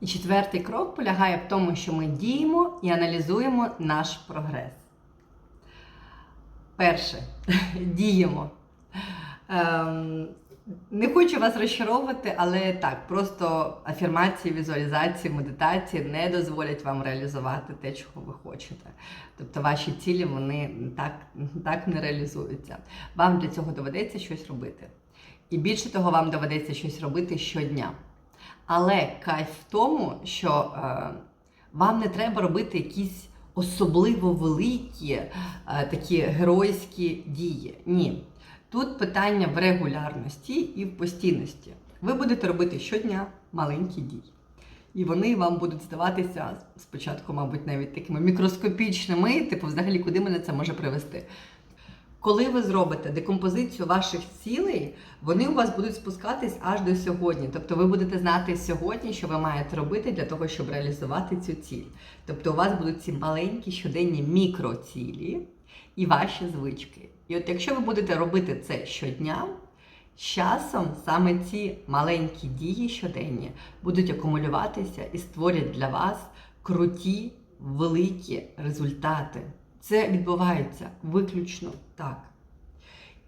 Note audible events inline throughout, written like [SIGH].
І четвертий крок полягає в тому, що ми діємо і аналізуємо наш прогрес. Перше, [LAUGHS] діємо. Ем, не хочу вас розчаровувати, але так, просто афірмації, візуалізації, медитації не дозволять вам реалізувати те, чого ви хочете. Тобто ваші цілі вони так, так не реалізуються. Вам для цього доведеться щось робити. І більше того, вам доведеться щось робити щодня. Але кайф в тому, що е, вам не треба робити якісь особливо великі е, такі геройські дії. Ні. Тут питання в регулярності і в постійності. Ви будете робити щодня маленькі дії. І вони вам будуть здаватися спочатку, мабуть, навіть такими мікроскопічними, типу, взагалі, куди мене це може привести. Коли ви зробите декомпозицію ваших цілей, вони у вас будуть спускатись аж до сьогодні. Тобто ви будете знати сьогодні, що ви маєте робити для того, щоб реалізувати цю ціль. Тобто у вас будуть ці маленькі щоденні мікроцілі і ваші звички. І от якщо ви будете робити це щодня, з часом саме ці маленькі дії щоденні будуть акумулюватися і створять для вас круті, великі результати. Це відбувається виключно так.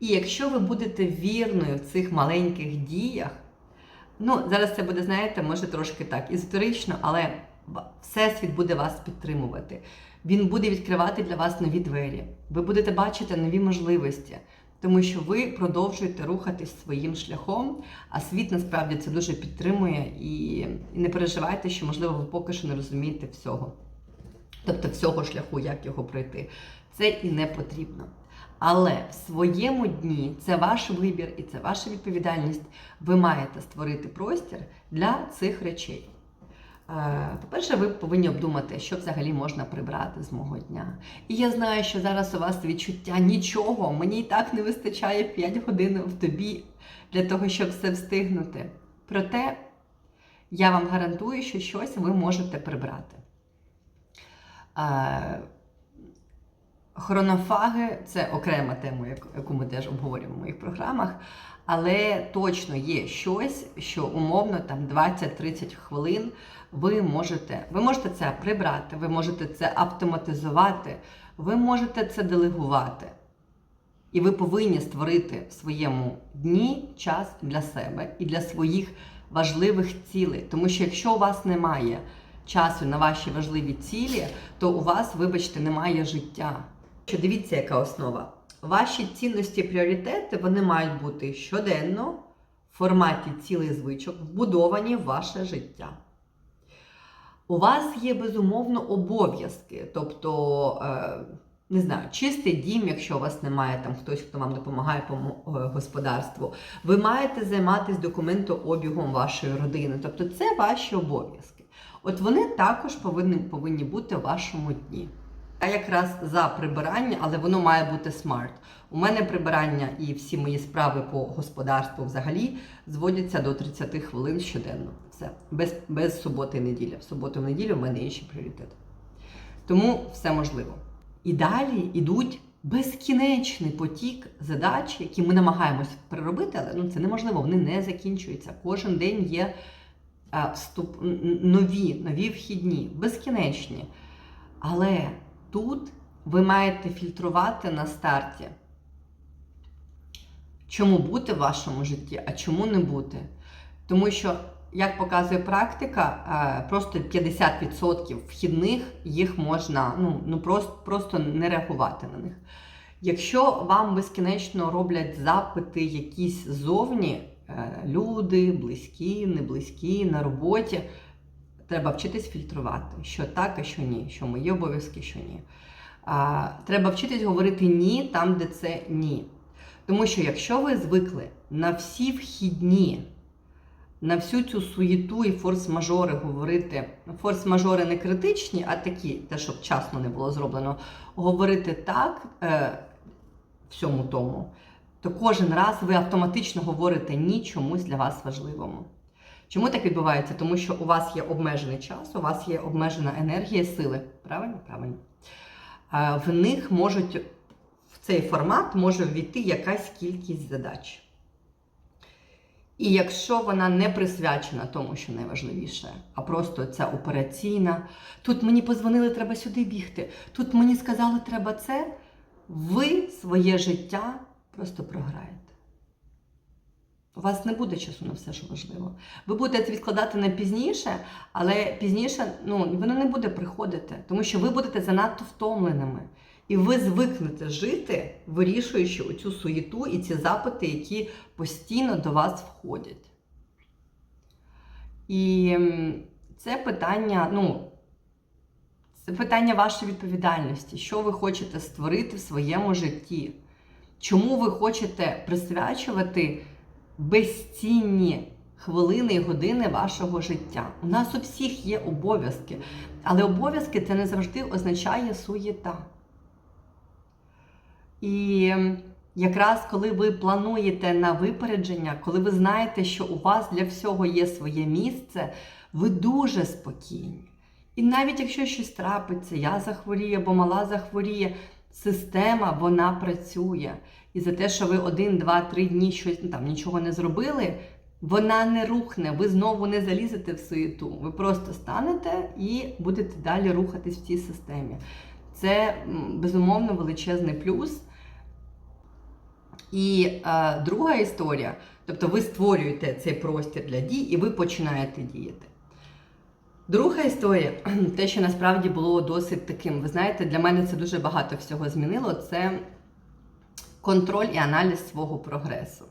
І якщо ви будете вірною в цих маленьких діях, ну зараз це буде, знаєте, може трошки так езотерично, але Всесвіт буде вас підтримувати. Він буде відкривати для вас нові двері. Ви будете бачити нові можливості, тому що ви продовжуєте рухатись своїм шляхом, а світ насправді це дуже підтримує і не переживайте, що, можливо, ви поки що не розумієте всього. Тобто всього шляху, як його пройти. Це і не потрібно. Але в своєму дні це ваш вибір і це ваша відповідальність. Ви маєте створити простір для цих речей. Е, По-перше, ви повинні обдумати, що взагалі можна прибрати з мого дня. І я знаю, що зараз у вас відчуття нічого, мені і так не вистачає 5 годин в тобі для того, щоб все встигнути. Проте я вам гарантую, що щось ви можете прибрати. Е, Хронофаги це окрема тема, яку ми теж обговорюємо в моїх програмах. Але точно є щось, що умовно там 20-30 хвилин ви можете, ви можете це прибрати, ви можете це автоматизувати, ви можете це делегувати. І ви повинні створити в своєму дні час для себе і для своїх важливих цілей. Тому що якщо у вас немає часу на ваші важливі цілі, то у вас, вибачте, немає життя. Що дивіться, яка основа. Ваші цінності пріоритети вони мають бути щоденно в форматі цілих звичок, вбудовані в ваше життя. У вас є безумовно обов'язки, тобто, е, не знаю, чистий дім, якщо у вас немає там хтось, хто вам допомагає по господарству. Ви маєте займатися документообігом вашої родини. Тобто це ваші обов'язки. От вони також повинні, повинні бути в вашому дні. Я якраз за прибирання, але воно має бути смарт. У мене прибирання і всі мої справи по господарству взагалі зводяться до 30 хвилин щоденно. Все, без без суботи і неділі. В суботу і неділю в мене інші пріоритети. Тому все можливо. І далі йдуть безкінечний потік задач, які ми намагаємось переробити, але ну, це неможливо, вони не закінчуються. Кожен день є вступ, нові, нові вхідні, безкінечні. Але тут ви маєте фільтрувати на старті. Чому бути в вашому житті, а чому не бути? Тому що, як показує практика, просто 50% вхідних їх можна ну, ну просто, просто не реагувати на них. Якщо вам безкінечно роблять запити якісь зовні, люди, близькі, не близькі, на роботі, треба вчитись фільтрувати, що так, а що ні, що мої обов'язки, що ні. А, Треба вчитись говорити ні там, де це ні. Тому що якщо ви звикли на всі вхідні, на всю цю суєту і форс-мажори говорити, форс-мажори не критичні, а такі, те, щоб вчасно не було зроблено, говорити так е, всьому тому, то кожен раз ви автоматично говорите ні чомусь для вас важливому. Чому так відбувається? Тому що у вас є обмежений час, у вас є обмежена енергія, сили. Правильно? Правильно. В них можуть в цей формат може ввійти якась кількість задач. І якщо вона не присвячена тому, що найважливіше, а просто ця операційна, тут мені позвонили, треба сюди бігти, тут мені сказали, треба це, ви своє життя просто програєте. У вас не буде часу на все, що важливо. Ви будете це відкладати на пізніше, але пізніше ну, воно не буде приходити, тому що ви будете занадто втомленими. І ви звикнете жити, вирішуючи оцю суєту і ці запити, які постійно до вас входять. І це питання, ну, це питання вашої відповідальності, що ви хочете створити в своєму житті. Чому ви хочете присвячувати безцінні хвилини і години вашого життя? У нас у всіх є обов'язки, але обов'язки це не завжди означає суєта. І якраз коли ви плануєте на випередження, коли ви знаєте, що у вас для всього є своє місце, ви дуже спокійні. І навіть якщо щось трапиться, я захворію або мала захворіє, система вона працює. І за те, що ви один, два, три дні щось ну, там нічого не зробили, вона не рухне, ви знову не залізете в суєту. Ви просто станете і будете далі рухатись в цій системі. Це безумовно величезний плюс. І е, друга історія, тобто ви створюєте цей простір для дій і ви починаєте діяти. Друга історія, [CLEARS THROAT] те, що насправді було досить таким, ви знаєте, для мене це дуже багато всього змінило, це контроль і аналіз свого прогресу.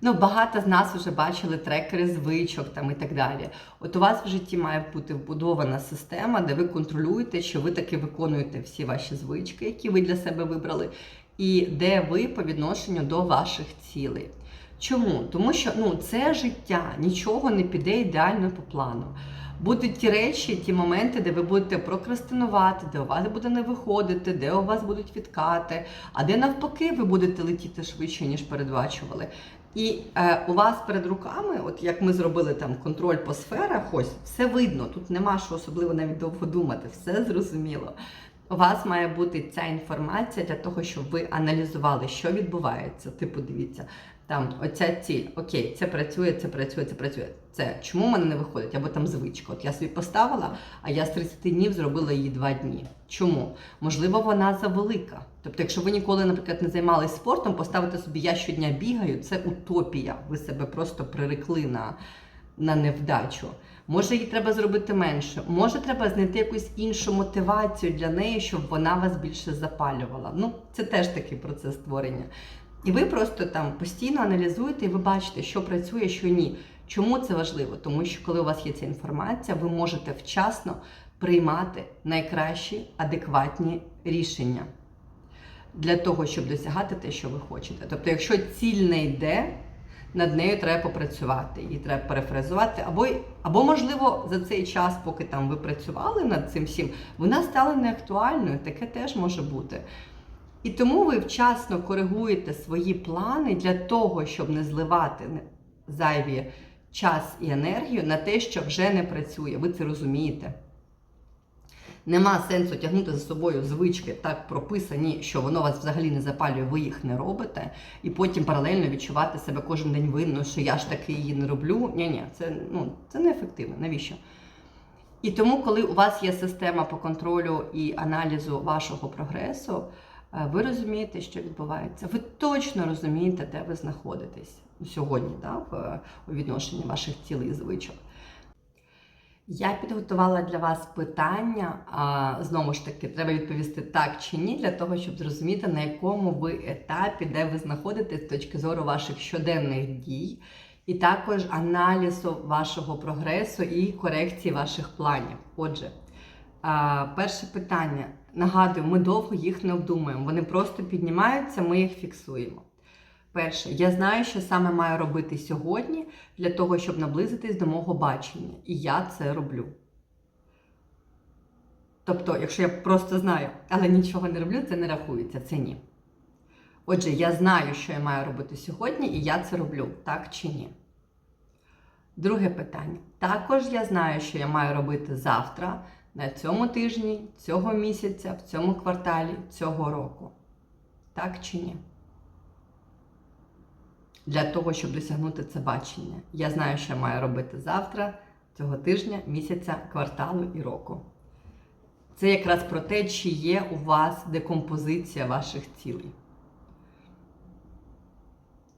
Ну, багато з нас вже бачили трекери звичок там і так далі. От у вас в житті має бути вбудована система, де ви контролюєте, що ви таки виконуєте всі ваші звички, які ви для себе вибрали, і де ви по відношенню до ваших цілей. Чому? Тому що ну, це життя, нічого не піде ідеально по плану. Будуть ті речі, ті моменти, де ви будете прокрастинувати, де у вас буде не виходити, де у вас будуть відкати, а де навпаки ви будете летіти швидше, ніж передбачували. І е, у вас перед руками, от як ми зробили там контроль по сферах, ось все видно. Тут нема що особливо навіть довго думати, все зрозуміло. У вас має бути ця інформація для того, щоб ви аналізували, що відбувається. Типу, дивіться, там оця ціль, окей, це працює, це працює, це працює. Це чому в мене не виходить? Або там звичка. От я собі поставила, а я з 30 днів зробила її 2 дні. Чому? Можливо, вона завелика. Тобто, якщо ви ніколи, наприклад, не займалися спортом, поставити собі я щодня бігаю, це утопія. Ви себе просто прирекли на, на невдачу. Може, її треба зробити менше. Може, треба знайти якусь іншу мотивацію для неї, щоб вона вас більше запалювала. Ну, це теж такий процес створення. І ви просто там постійно аналізуєте, і ви бачите, що працює, що ні. Чому це важливо? Тому що коли у вас є ця інформація, ви можете вчасно приймати найкращі адекватні рішення для того, щоб досягати те, що ви хочете. Тобто, якщо ціль не йде, над нею треба попрацювати, її треба перефразувати, або, або можливо, за цей час, поки там ви працювали над цим всім, вона стала неактуальною, таке теж може бути. І тому ви вчасно коригуєте свої плани для того, щоб не зливати зайві час і енергію на те, що вже не працює. Ви це розумієте. Нема сенсу тягнути за собою звички так прописані, що воно вас взагалі не запалює, ви їх не робите, і потім паралельно відчувати себе кожен день винно, що я ж таки її не роблю. Ні, ні, це ну це неефективно. Навіщо? І тому, коли у вас є система по контролю і аналізу вашого прогресу, е, ви розумієте, що відбувається. Ви точно розумієте, де ви знаходитесь сьогодні, да, в відношенні ваших цілей і звичок. Я підготувала для вас питання. Знову ж таки, треба відповісти так чи ні, для того, щоб зрозуміти, на якому ви етапі, де ви знаходитесь з точки зору ваших щоденних дій, і також аналізу вашого прогресу і корекції ваших планів. Отже, перше питання. Нагадую, ми довго їх не обдумуємо. Вони просто піднімаються, ми їх фіксуємо. Перше, я знаю, що саме маю робити сьогодні для того, щоб наблизитись до мого бачення. І я це роблю. Тобто, якщо я просто знаю, але нічого не роблю, це не рахується, це ні. Отже, я знаю, що я маю робити сьогодні, і я це роблю, так чи ні? Друге питання. Також я знаю, що я маю робити завтра, на цьому тижні, цього місяця, в цьому кварталі, цього року. Так чи ні? Для того, щоб досягнути це бачення. Я знаю, що я маю робити завтра, цього тижня, місяця, кварталу і року. Це якраз про те, чи є у вас декомпозиція ваших цілей.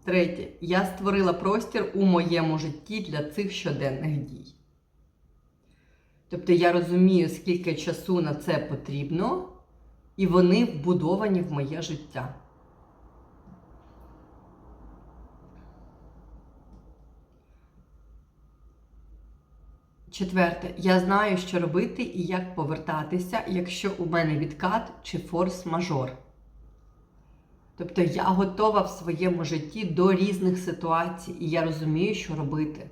Третє. Я створила простір у моєму житті для цих щоденних дій. Тобто я розумію, скільки часу на це потрібно, і вони вбудовані в моє життя. Четверте, я знаю, що робити і як повертатися, якщо у мене відкат чи форс-мажор. Тобто я готова в своєму житті до різних ситуацій, і я розумію, що робити.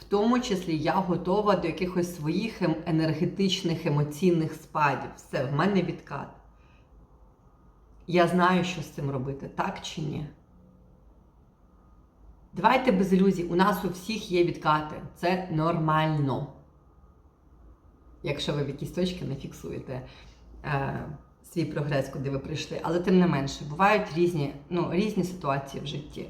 В тому числі я готова до якихось своїх ем- енергетичних емоційних спадів. Все, в мене відкат. Я знаю, що з цим робити, так чи ні? Давайте без ілюзій. У нас у всіх є відкати. Це нормально. Якщо ви в якісь точки не фіксуєте е, свій прогрес, куди ви прийшли. Але тим не менше, бувають різні, ну, різні ситуації в житті.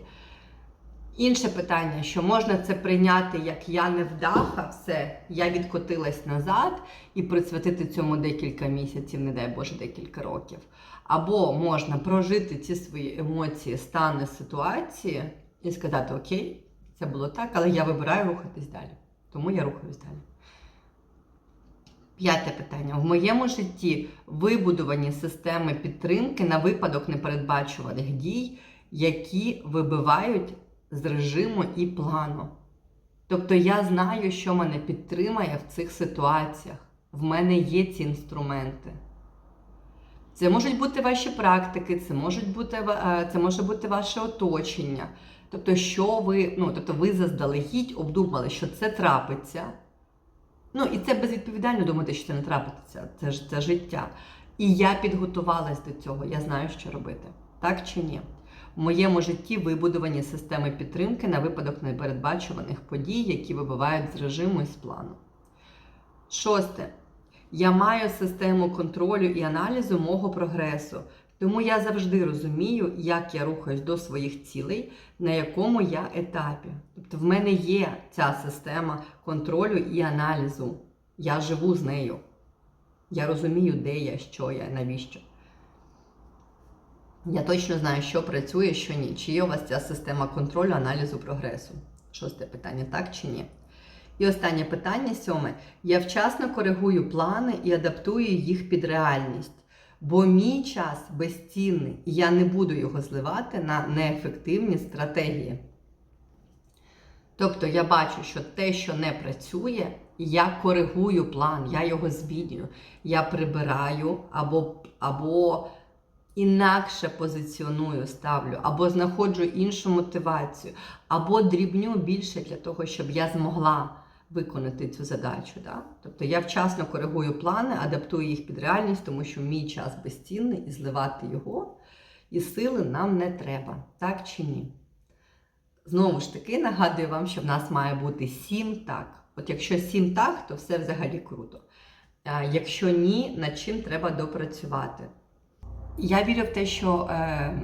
Інше питання, що можна це прийняти як я невдаха, все, я відкотилась назад і присвятити цьому декілька місяців, не дай Боже, декілька років. Або можна прожити ці свої емоції, стани ситуації і сказати: Окей, це було так, але я вибираю рухатись далі. Тому я рухаюсь далі. П'яте питання. В моєму житті вибудовані системи підтримки на випадок непередбачуваних дій, які вибивають з режиму і плану. Тобто я знаю, що мене підтримає в цих ситуаціях. В мене є ці інструменти. Це можуть бути ваші практики, це можуть бути е, це може бути ваше оточення. Тобто, що ви, ну, тобто ви заздалегідь обдумали, що це трапиться. Ну, і це безвідповідально думати, що це не трапиться. Це ж це життя. І я підготувалась до цього, я знаю, що робити. Так чи ні? В моєму житті вибудовані системи підтримки на випадок непередбачуваних подій, які вибивають з режиму і з плану. Шосте. Я маю систему контролю і аналізу мого прогресу, тому я завжди розумію, як я рухаюсь до своїх цілей, на якому я етапі. Тобто в мене є ця система контролю і аналізу. Я живу з нею. Я розумію, де я, що я, навіщо. Я точно знаю, що працює, що ні. Чи є у вас ця система контролю, аналізу прогресу? Шосте питання, так чи ні? І останнє питання, сьоме. Я вчасно коригую плани і адаптую їх під реальність. Бо мій час безцінний, і я не буду його зливати на неефективні стратегії. Тобто я бачу, що те, що не працює, я коригую план, я його змінюю, я прибираю або, або інакше позиціоную, ставлю, або знаходжу іншу мотивацію, або дрібню більше для того, щоб я змогла виконати цю задачу. Да? Тобто я вчасно коригую плани, адаптую їх під реальність, тому що мій час безцінний і зливати його, і сили нам не треба, так чи ні? Знову ж таки, нагадую вам, що в нас має бути сім так. От якщо сім так, то все взагалі круто. А якщо ні, над чим треба допрацювати? Я вірю в те, що е,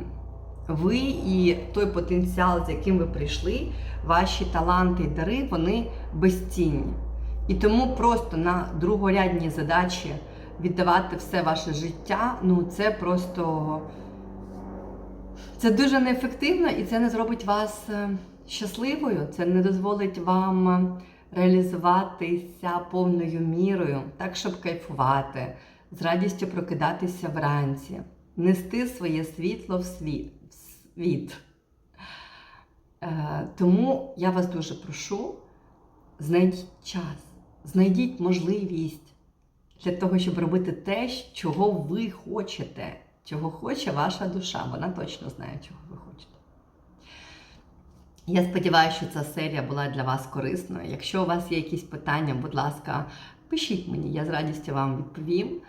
ви і той потенціал, з яким ви прийшли, ваші таланти і дари, вони безцінні. І тому просто на другорядні задачі віддавати все ваше життя, ну це просто це дуже неефективно і це не зробить вас е, щасливою, це не дозволить вам реалізуватися повною мірою, так, щоб кайфувати, з радістю прокидатися вранці, нести своє світло в світ. Світ. Е, Тому я вас дуже прошу, знайдіть час, знайдіть можливість для того, щоб робити те, чого ви хочете, чого хоче ваша душа. Вона точно знає, чого ви хочете. Я сподіваюся, що ця серія була для вас корисною. Якщо у вас є якісь питання, будь ласка, пишіть мені, я з радістю вам відповім.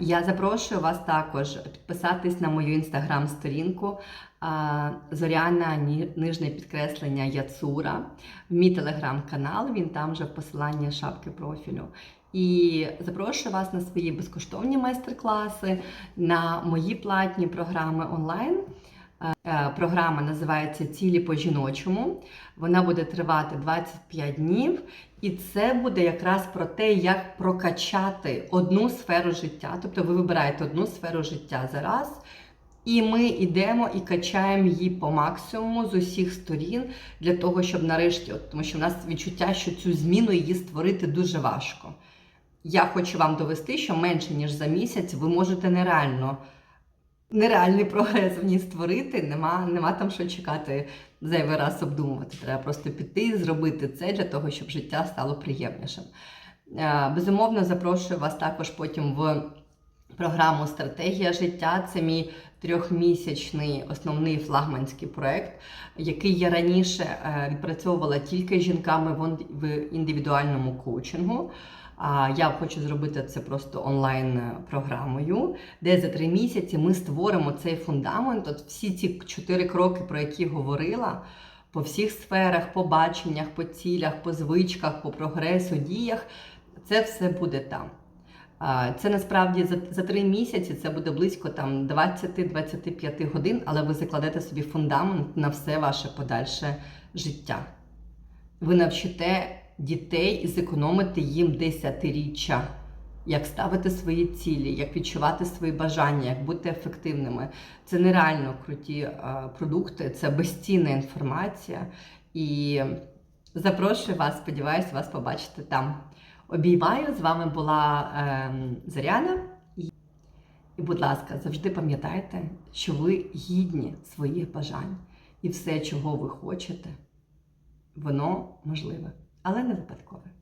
Я запрошую вас також підписатись на мою інстаграм-сторінку Зоряна Ні- нижнє підкреслення Яцура, в мій телеграм-канал, він там же в посиланні шапки профілю. І запрошую вас на свої безкоштовні майстер-класи, на мої платні програми онлайн. Е, Програма називається Цілі по жіночому. Вона буде тривати 25 днів, і це буде якраз про те, як прокачати одну сферу життя. Тобто ви вибираєте одну сферу життя зараз, і ми йдемо і качаємо її по максимуму з усіх сторін для того, щоб нарешті, от, тому що в нас відчуття, що цю зміну її створити дуже важко. Я хочу вам довести, що менше ніж за місяць ви можете нереально нереальний прогрес в ній створити, нема, нема там що чекати зайвий раз обдумувати. Треба просто піти і зробити це для того, щоб життя стало приємнішим. Е, Безумовно, запрошую вас також потім в програму Стратегія життя. Це мій трьохмісячний основний флагманський проект, який я раніше е, відпрацьовувала тільки жінками в індивідуальному коучингу. А я хочу зробити це просто онлайн е, де за три місяці ми створимо цей фундамент. От всі ці чотири кроки, про які говорила, по всіх сферах, по баченнях, по цілях, по звичках, по прогресу, діях, це все буде там. Це насправді за, за три місяці це буде близько там 20-25 годин, але ви закладете собі фундамент на все ваше подальше життя. Ви навчите дітей і зекономити їм десятиріччя, як ставити свої цілі, як відчувати свої бажання, як бути ефективними. Це нереально круті продукти, це безцінна інформація. І запрошую вас, сподіваюся, вас побачити там. Обіймаю, з вами була Заряна. І, і, будь ласка, завжди пам'ятайте, що ви гідні своїх бажань. І все, чого ви хочете, воно можливе, але не випадкове.